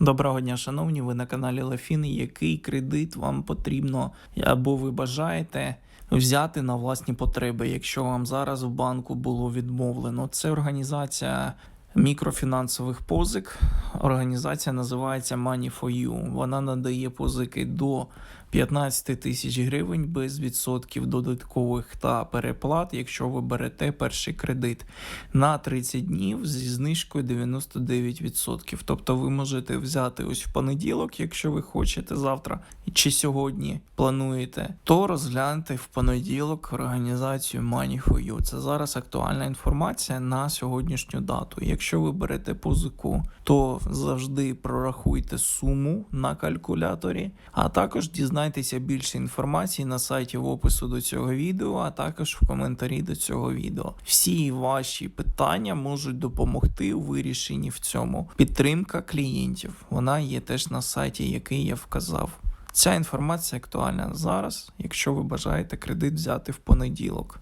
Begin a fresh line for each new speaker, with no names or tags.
Доброго дня, шановні, ви на каналі Лефін. Який кредит вам потрібно або ви бажаєте взяти на власні потреби, якщо вам зараз в банку було відмовлено? Це організація мікрофінансових позик. Організація називається Money for You. Вона надає позики до 15 тисяч гривень без відсотків додаткових та переплат, якщо ви берете перший кредит на 30 днів зі знижкою 99%. Тобто ви можете взяти ось в понеділок, якщо ви хочете завтра чи сьогодні плануєте, то розгляньте в понеділок організацію Money for You. Це зараз актуальна інформація на сьогоднішню дату. Якщо ви берете позику, то завжди прорахуйте суму на калькуляторі, а також дізнайтеся більше інформації на сайті в опису до цього відео, а також в коментарі до цього відео. Всі ваші питання можуть допомогти у вирішенні в цьому. Підтримка клієнтів. Вона є теж на сайті, який я вказав. Ця інформація актуальна зараз, якщо ви бажаєте кредит взяти в понеділок.